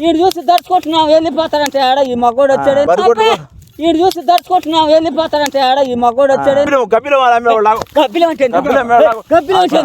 ఈడు చూసి దడుచుకుంటున్నావు వెళ్ళిపోతాడంటే ఆడ ఈ మగోడు వచ్చాడు. ఈడు చూసి దడుచుకుంటున్నావు వెళ్ళిపోతాడంటే ఆడ ఈ మగోడు వచ్చాడు. ఆగు గబ్బిలం అంటే. గబ్బిలం అంటే. గబ్బిలం అంటే.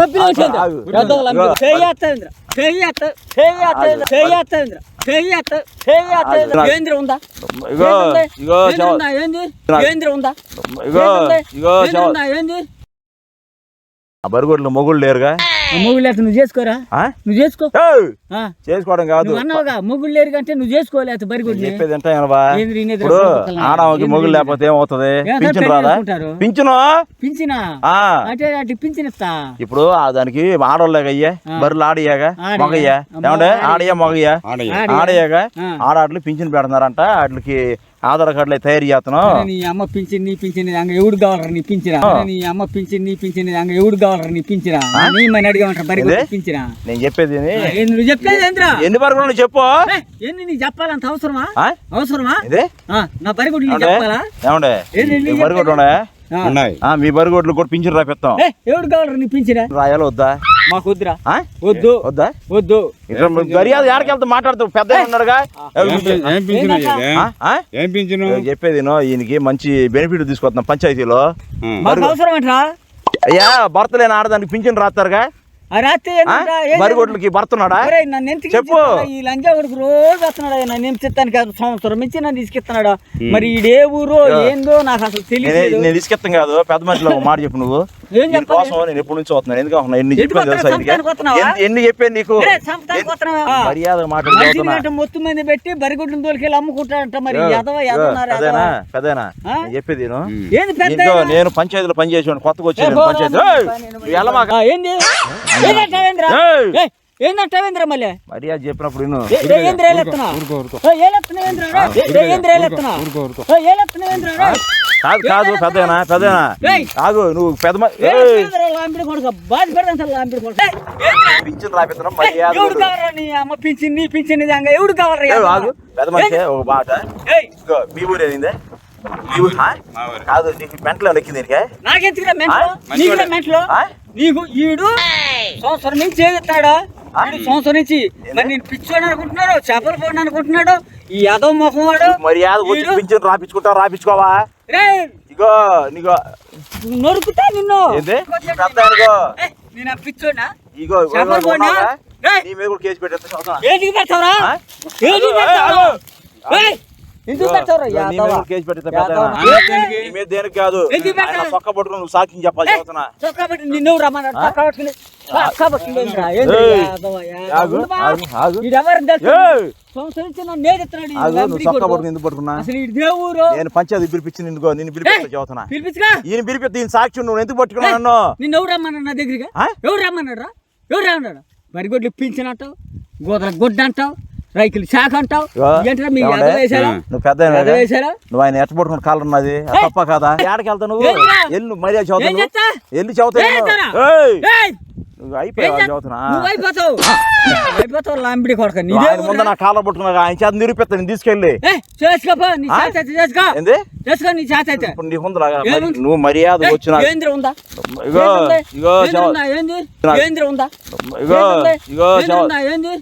గబ్బిలం అంటే ఏంది? ఆగు. ఎద్దోలు అమ్మే- ఏంద్ర ఉందా ఇగో? ఇగో? ఏంది? ఉందా ఇగో? ఇగో? ఏంది మొగుళ్ళు లేరుగా మొగుడు లేక నువ్వు చేసుకోరా? నువ్వు చేసుకో. చేసుకోవడం కాదు అన్నావుగా మొగుడు లేరు కంటే నువ్వు చేసుకోలేదు నేను బరిగుడ్ని చెప్పేది ఇప్పుడు? ఆడవాకి లేకపోతే ఏమవుతుంది పింఛన్ రాదా? పింఛను అంటే అటు ఇప్పుడు ఆ దానికి ఆడోళ్ళగా అయ్యా ఆ. బర్రెలు ఆడియాగా ఆడియా. మగయ్యా ఏమంటే ఆడియా. ఆడియా మగయ్యా ఆడియా. ఆడయాగా ఆ. ఆడాట్లు పింఛన్ పెడుతున్నారంట వాటికి ఆధార్ కార్డులు తయారు చేస్తున్నాం అరే నీ అమ్మ పింఛన్ నీ పింఛన్ అంగ ఎవడు కావాలరా నీ. అరే నీ అమ్మ పింఛన్ నీ పింఛన్ అంగ ఎవడు కావాలరా నీ పింఛరా నీ మని బరి నేను చెప్పేది నువ్వు చెప్పేది ఏంద్రా? ఎన్ని బరుగులు చెప్పు. ఏంది నీకు చెప్పాలంత అవసరమా? అవసరమా? నా బరిగుడ్లు నీకు అంటే చెప్పాలా? ఏమండే? ఉన్నాయా. ఆ, మీ బరిగొడ్లు కూడా పింఛన్ రాపిస్తాం. ఎవడు కావాలరా నీ పింఛరా రాయాలి వద్దా? మాకు వద్దురా? వద్దు. వద్దా? వద్దు. మర్యాద ఎక్కడికి వెళ్తా మాట్లాడుతూ పెద్ద ఉన్నాడుగా? నేను చెప్పేది ఈయనకి మంచి బెనిఫిట్ తీసుకొస్తున్నాం పంచాయతీలో. అవసరం అంటరా అయ్యా భర్త లేని ఆడదానికి పింఛన్ రాస్తారుగా? ఆ రాత్రి ఆ? ఏంటంటా? ఏం బరిగొడ్లకి భర్త ఉన్నాడా? ఒరేయ్, నన్ను ఎందుకు చెప్పు. ఈ లంజా కొడుకు రోజు వస్తున్నాడు నన్ను ఎంచుతాను కాదు సంవత్సరం నుంచి నన్ను తీసుకెళ్తున్నాడు మరి ఈడే ఊరో ఏందో నాకు అసలు నేనే- తెలియదు నేను తీసుకెత్తాం కాదు. పెద్ద మనిషిలో మాట చెప్పు నువ్వు? కోసం నేను ఎప్పటి నుంచి వస్తున్నాను. ఎందుకు వస్తున్నాను? ఎన్ని ఎందుకు చెప్పాను తెలుసా వస్తున్నావు? నీకు? ఎన్ని- ఎన్ని చెప్పాను? మర్యాద మాట్లాడుతున్నా మొత్తం మీద పెట్టి బరిగుడ్లను తోలికెళ్ళి అమ్ముకుంటాడంట మరి. ఎదవన్నారు పెద్దనా? నేను చెప్పేది విను. ఏంది పెద్ద ఇంట్లో నేను పంచాయతీలో పనిచేసాను కొత్తగా వచ్చాను పంచాయతీ వెళ్ళమాక. ఏంది? ఏందంటావేంద్రా మళ్ళీ? మర్యాద చెప్పినప్పుడు ఏంద్రా ఏలెత్తున్నా? ఏంద్రా? కాదు కాదు పెద్దనా పెద్దనా ఏయ్! కాదు నువ్వు పెద్ద? పింఛన్ రాపిస్తున్నాం అమ్మ పింఛన్ నీ పింఛన్ ఎవడు ఎదవ? ఆగు పెద్ద మనిషి ఒక మాట. ఏయ్, ఇదిగో, మీ ఊరు ఏదిందే. కాదు నీకు మెంటలో ఎక్కింది నీకే నాకెందుకురా మెంట్లో? నీకు ఈడు సంవత్సరం నుంచి? ఈడు సంవత్సరం నుంచి మరి నేను పిచ్చోడు అనుకుంటున్నాడు చేపలు పోను అనుకుంటున్నాడు ఈ యాదవ్ ముఖం వాడు మర్యాద రాపించుకుంటా రాపించుకోవా ఇగో నీగో నరుకుతా నిన్ను. నేను ఆ పిచ్చోడా ఇగో. నీ మీద కూడా కేసు పెట్టేస్తా. ఏంటికి పెడతావురా? ఏంటికి ఎందుకు కేసు దేనికి? కాదు. పట్టుకుని నువ్వు సాక్ష్యం చెప్పాలి చొక్కా పెట్టి నిన్ను రమ్మన్నాడు. పట్టుకుని దేవుడు. నేను పంచాయతీ పిలిపించి నిన్ను నిన్ను పిలిపిస్తా చదువుతున్నా. పిలిపించుగా ఈయన పిలిపి దీని సాక్ష్యం నువ్వు ఎందుకు పట్టుకున్నావు నన్ను? నిన్ను ఎవరు రమ్మన్నాడు నా దగ్గరికి? ఎవరు రమ్మన్నాడు ఎవరు రమ్మన్నాడు? బరిగొడ్లు ఇప్పించినట్టావు గోదల గొడ్డ అంటావు రైతులు శాఖ అంటావు? వేశారా నువ్వు పెద్ద వేశారా నువ్వు ఆయన ఎట్ట పట్టుకుని కాళ్ళు ఉన్నది. తప్ప కదా? ఏడకి వెళ్తావు నువ్వు? ఎల్లు మర్యాద చేస్తా? ఎల్లు చదువుతావు! నువ్వు అయిపోయావు లాంబిడి కొడక. ముందు నా పట్టుకున్నా ఆయన చేత నిరూపిస్తా నేను తీసుకెళ్ళి. చేసుకోపో నీ? చేత చేసుకో. చేసుకో నీ నువ్వు మర్యాద వచ్చిన ఏంద్ర ఉందా? ఇగో ఏంద్ర ఇగో ఏంద్ర చవ- ఉందా? ఏంది? నాకు- ఏంద్ర ఉందా? ఇగో ఏంద్ర? ఇగో ఏంద్ర చవ- ఉందా? ఏంది నువ్వు ఏంది?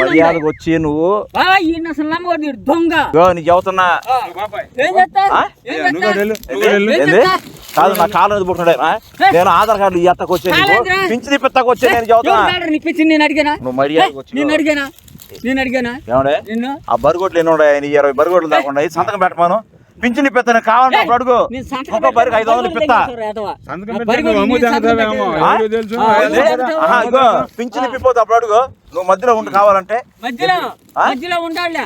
మర్యాదకు వచ్చి నువ్వు ఆ, ఈయన అసలు నమ్మకూడదు ఈడు దొంగ. ఇగో నీ చదువుతున్నా ఆ, ఏం చేస్తా ఆ? ఏం నువ్వు చేస్తా? కూడా వెళ్ళు, నువ్వు కూడా వెళ్ళు. ఏం ఏంది చేస్తా? కాదు నా పట్టుకున్నాడు ఆయన. ఏయ్. నేను ఆధార్ కార్డు ఎత్తకు వచ్చే నీకు. పింఛన్ ఇప్పిస్తాకు వచ్చే నేను ఎవరు చదువుతున్నా కాడరా నీ పిచ్చి నేను అడిగానా? నువ్వు మర్యాదకు వచ్చి నేను అడిగానా? నేను అడిగానా? ఏమండే? నిన్ను? ఆ బరిగొడ్లు ఎన్ని ఉన్నాయి ఇరవై బరిగొడ్లు దాకా ఉన్నాయి. సంతకం పెట్టమాను. పింఛన్ ఇప్పిస్తాను కావాలంటే అప్పుడు అడుగు. ఒక్కొక్క బరికి ఐదు వందలు ఇప్పిస్తా. పింఛన్ ఇప్పిపోతే అప్పుడు అడుగు. నువ్వు మధ్యలో ఉండి కావాలంటే. మధ్యలో ఆ? మధ్యలో ఉండాలి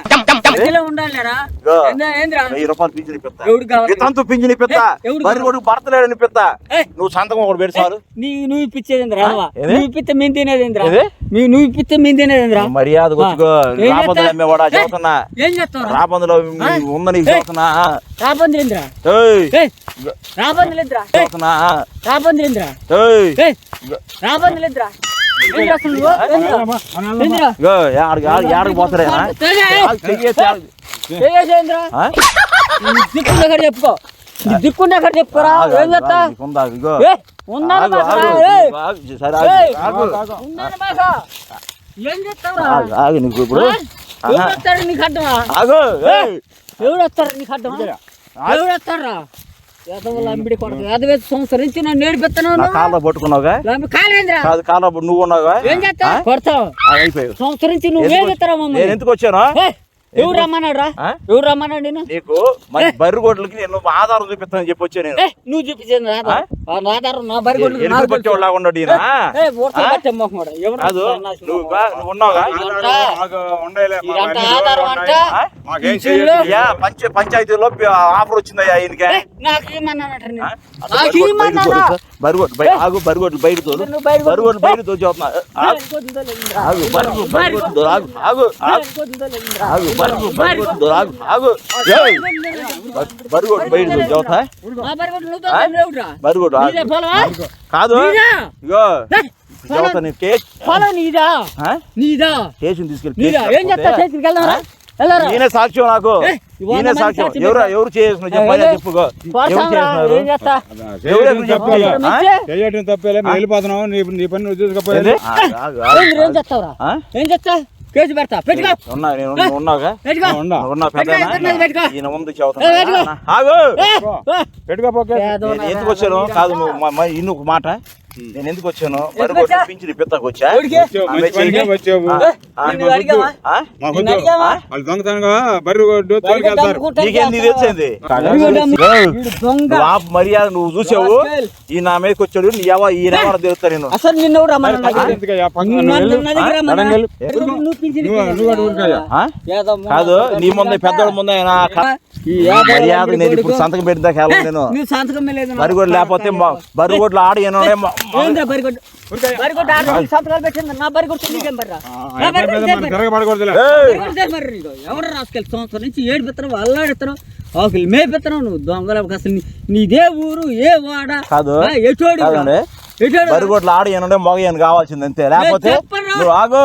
మధ్యలో ఉండాలిరా. ఇగో. ఏందా- ఏంద్రా? వెయ్యి రూపాయలు పింఛన్ ఇప్పిస్తా. ఎవడు కావాలి? ఇతంతు పింఛన్ ఇప్పిస్తా. ఏయ్, ఎవడు బరి కొడుకు భర్త లేడని ఇప్పిస్తా. ఏయ్. నువ్వు సంతకం ఒకటి పెట్టి నువ్వు ఇప్పించేది? నువ్వు ఇప్పిస్తే మేము తినేది? మీ నువ్వు ఇప్పిస్తే మేము తినేది ఏంద్రా? నువ్వు మర్యాద వచ్చుకో రాబందులు? అమ్మేవాడా చదువుతున్నా ఏం చేస్తావు? రాబందులో ఉందని. చదువుతున్నా రాబందులేంద్రా రాబందులేంద్రా చదువుతున్నా రాబందులేంద్రా రాబందులేంద్రా చెప్పుకో. నీ దిక్కుండా అక్కడ చెప్పుకోరా ఆగు, ఏం చేస్తా? ఆగు, నీకు ఇప్పుడు నీకు అడ్డమా ఆగు వస్తారు నీకు అడ్డమా కాళ్ళ పట్టుకున్నావుగా? కాలేంద్రా కాళ్ళ నువ్వు ఉన్నావుగా? ఏం చేస్తా కొడతావు. ఆ, అయిపోయావు. సంవత్సరం నుంచి నువ్వు ఏం ఎందుకు- వచ్చాను? ఎవరు రమ్మన్నాడు రా? ఎవరు రమ్మన్నాడు నేను నీకు మరి బర్రె గొడ్లకి నేను ఆధారం చూపిస్తానని చెప్పి వచ్చా నేను. నువ్వు చూపించింది నా ఆధారం. నా తెలుసు. పట్టేవాళ్ళ ఉన్నాడు కాదు నువ్వు ఉన్నావుగా? ఆధారం అంటే పంచ పంచాయతీలో ఆఫర్ వచ్చిందయ్యా ఈయనకి. ఆగు బరిగొడ్లు బయట తోలు నువ్వు బయట తోలు. బరిగొడ్లు బయట తోలు చెప్తున్నా ఆగు బరిగొడ్డుతో లేదురా. ఆగు బరిగొడ్లు బరిగొడ్లు తోలు. ఆగు. ఆగు ఆగు బరిగొడ్లు బరిగొడ్లు తోలు. ఆగు! బరిగొడ్లు బయట నా ఆగు నీదే పొలమా? కాదు? ఇగో చెబుతా నేను కేసు పొలం నీదా? నీదా కేసుని తీసుకెళ్ళి ఏం చేతికి వెళ్దాంరా వెళ్ళరా ఈయన సాక్ష్యం నాకు ఈయన సాక్ష్యం సాక్షి ఎవరు. ఎవరు చేసిన చెప్పాలి ఏ, చెప్పుకో ఎవరు చేస్తున్నారు ఏం చేస్తా అదా, ఎవరు చేయటం తప్పేలే. ఆ? మిచ్చే? చేయటం తప్పేలే మేము వెళ్ళిపోతున్నాం నీ నీ పని నువ్వు? చూసుకపోయింది. ఏం ఆ? ఏం చేస్తా కేసు పెడతా పెట్టుకో. ఉన్నా నేను ఉన్నా- ఉన్నావుగా? పెట్టుకో. ఉన్నా పెద్ద పెట్టుకో. ఈయన ముందు చెబుతున్నా. ఆగు! ఎందుకు వచ్చాను కాదు నువ్వు మా- మా- ఇన్ను ఒక మాట. నేను ఎందుకు వచ్చాను? పింఛన్ వచ్చా? మర్యాద నువ్వు చూసావు. ఈ నా మీదకి వచ్చాడు నీ ఎవ ఈయన ఎవరు తెలుస్తా నేను అసలు నిన్ను కాదు? నీ ముందు పెద్దోళ్ళ ముందు ఈ మర్యాద నేను ఇప్పుడు. సంతకం పెట్టిన దాకా వెళ్ళను నేను. బరిగొడ్లు లేకపోతే బరిగొడ్లు ఆడి పెట్టింది. ఎవరు రాసుకెళ్ళి సంవత్సరం నుంచి ఏడు పెత్తనం అల్లాడిత్తనం ఆకులు మేపెత్తనం నువ్వు దొంగలకు అసలు నీదే ఊరు ఏ వాడ కాదు. ఎటోడు బరిగొడ్లు ఆడి ఏనుండే మగ ఏను కావాల్సింది అంతే లేకపోతే? నువ్వు ఆగు?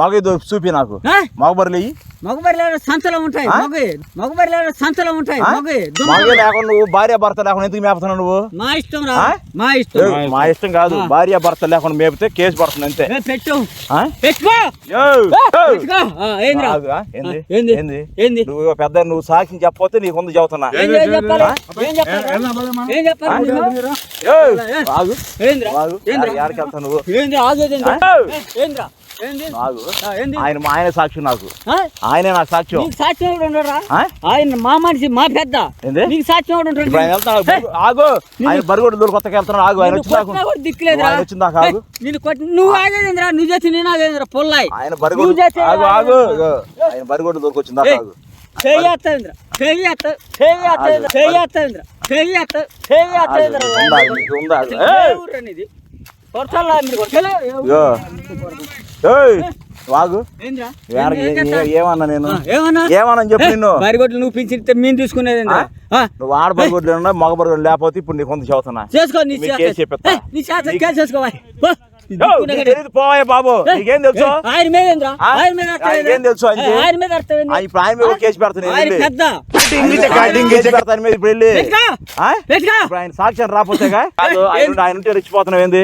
మగ ఇది చూపి నాకు? మగ ఇయ్యి. మగబరిలో సంచలం ఉంటాయి. ఆ? మగ మగబరిలో సంచలం ఉంటాయి. ఆ? మగ మగ లేకుండా నువ్వు భార్య భర్త లేకుండా ఎందుకు మేపుతున్నావు నువ్వు? మా ఇష్టం రా? మా ఇష్టం. ఏ, మా ఇష్టం కాదు. భార్య భర్త లేకుండా మేపితే కేసు పడుతుంది అంతే. పెట్టు? పెట్టుకో? ఏంది ఏంది? నువ్వు పెద్ద నువ్వు సాక్షి చెప్పకపోతే నీకు ఉంది చెబుతున్నా. నువ్వు? ఆయన మా ఆయన సాక్షి నాకు? ఆయనే నాకు సాక్ష్యం సాక్ష్యం ఉండరా? ఆయన మా మనిషి మా పెద్ద? నీకు సాక్ష్యం ఉంటాడు? ఆగు. ఆయన బరిగొడ్డు దూరు కొత్తగా వెళ్తున్నాడు. ఆగు ఆయన ఆగు. ఏ, నిన్ను కొట్టి నువ్వు ఆగేదేంద్రా? నువ్వు చేసి నేను ఆగేదేంద్రా? పొల్లాయి. ఆయన చేస్తే ఆగు ఆగు. ఆయన దూరకు వచ్చిందాక ఆగు. ఉందా వాగు. ఏమన్నా నేను? ఏమన్నా? చెప్పు నిన్ను. బరిగొడ్లు నువ్వు పింఛిస్తే మేము తీసుకునేదేంద్రా ఆ, నువ్వు ఆడ బరిగొడ్లు మగ బరిగొడ్లు లేకపోతే ఇప్పుడు నీకు కొంత చెబుతున్నా చేసుకో నీ నీ చేత కేసు పోయే బాబు? ఏ, నీకేం తెలుసు? ఏ, ఆయన మీద ఏంద్రా? ఆ? ఆయన మీద అర్థం ఏం తెలుసు ఆయనకి? ఏ, ఆయన మీద అర్థం ఏంది? ఆ, ఇప్పుడు ఆయన మీద ఒక కేసు పెడతాను. పెద్ద. ఇప్పుడు వెళ్ళి. ఇప్పుడు ఆయన సాక్ష్యం రాకపోతేగా? కాదు, ఆయన ఉంటే రెచ్చిపోతున్నావు ఏంది?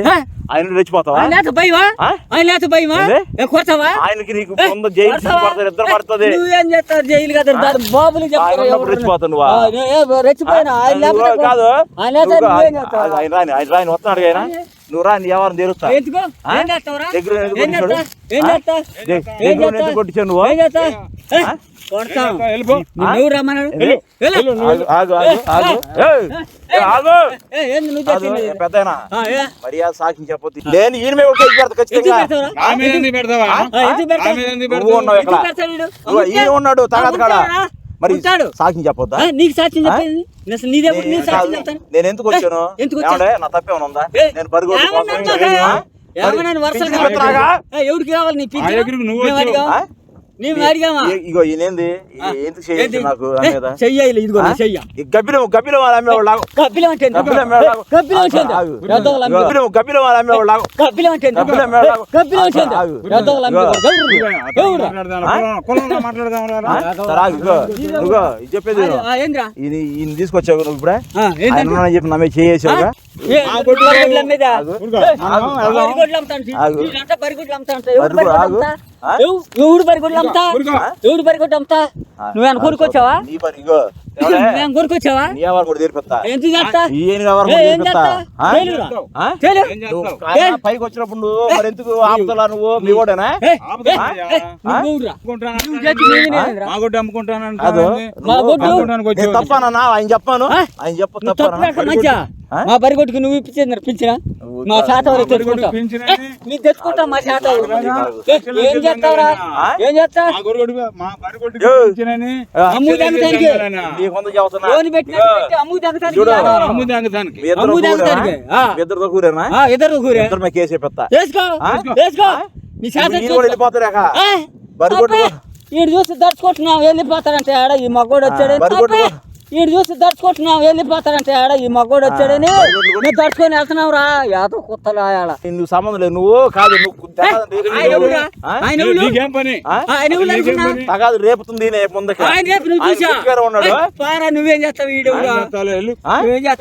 ఆయన రెచ్చిపోతావా? ఆయన లేత భయమా ఆ? ఆయన లేత భయమా ఏంది? ఏ, కొడతావా? ఆయనకి నీకు ముందు జైలు పడతారు ఇద్దరు పడుతుంది. నువ్వేం చేస్తారు జైలు కదా దాని బాబులు చెప్తారు ఆయన ఉన్నప్పుడు ఎవరు? రెచ్చిపోతావు నువ్వా? ఆ, నే- ఏ, రెచ్చిపోయినా. ఆయన కాదు. రాని ఆయన వస్తున్నాడు ఆయన. నువ్వు తెరుస్తా ఎందుకో? ఆ? ఏం చేస్తావురా? దగ్గర కొట్టించావు నువ్వు? మర్యాద సాక్షి చెప్పొద్దు నేను ఈయన మీద పెడతా ఖచ్చితంగా? నా నా ఉన్నాడు తాగదు కాడ? మరి ఉంటాడు. సాక్షి చెప్పొద్దా? నీకు సాక్ష్యం చెప్పేది? నీదే నీ నేను సాక్ష్యం. చెప్తాను. నేను ఎందుకు వచ్చాను? ఎందుకు వచ్చావు? ఏమండే, నా తప్పేమైనా ఉందా? నేను? ఏ, ఎవరికి కావాలి నీ దగ్గరికి నువ్వు ఇగో ఈయనేంది ఎందుకు చేయొచ్చు నాకు చెయ్యాలి ఇదిగో? చెయ్య. గబ్బిలం గబ్బిలం వాళ్ళు అంటే ఏంది? గబ్బిలం అంటే. పెద్దవాళ్ళు అమ్మే- గబ్బిలం గబ్బిలం వాళ్ళు అంటే అంటే అమ్మే-? సరే ఆగు, ఇగో. ఇగో ఇది చెప్పేది ఈయన తీసుకొచ్చావు నువ్వు ఇప్పుడే? చెప్పి నమ్మే. బరిగొడ్లు అమ్ముతాను. ఎవడు బరిగొడ్లు అమ్ముతా. ఎవడు బరిగొడ్లు అమ్ముతా నువ్వేమైనా కొనుక్కొచ్చావా నీ పని ఇగో ఎవడే? నువ్వేమైనా కొనుక్కొచ్చావా? నీ ఎవరు కూడా తీర్పిస్తా ఎంత చేస్తా? ఈయన ఎవరు ఏ, కూడా ఏం తీర్పిస్తా చేస్తా? ఆ? తేలురా. ఆ? తేలు. ఏం నువ్వు చేస్తావు? ఆయన పైకి వచ్చినప్పుడు నువ్వు మరి ఎందుకు ఆపుతలా నువ్వు? మీ నేనేంద్రా? మా గుడ్డ అమ్ముకుంటాను ఆయన చెప్పాను? ఆయన చెప్ప తప్పు? మా బరిగొట్టుకు నువ్వు ఇప్పించింది పిలిచిన మా శాత మా తెచ్చుకుంటా బరిగొడ్డుకు పింఛనని? నీ తెచ్చుకుంటా మా శాత ఆ? ఏం? చేస్తావురా? ఆ? ఏం చేస్తా? మా ఇద్దరు కూరేనా? ఇద్దరు కూరే ఇద్దరు కేసు వెళ్ళిపోతారేక ఈడు చూసి వెళ్ళిపోతాడంటే ఆడ ఈ అబ్బే, ఈడు చూసి దడుచుకుంటున్నావు వెళ్ళిపోతాడంటే ఆడ ఈ మగ్గోడు వచ్చాడని. నువ్వు దడుచుకొని వెళ్తున్నావు రా యాదో కుత్తలు ఆయాల నువ్వు సంబంధం లేదు నువ్వు కాదు నువ్వు? తగాదు రేపుతుంది. నే ముందుకి. ఆయన రేపు నువ్వు చేస్తావు. ఆ? నువ్వేం చేస్తావు?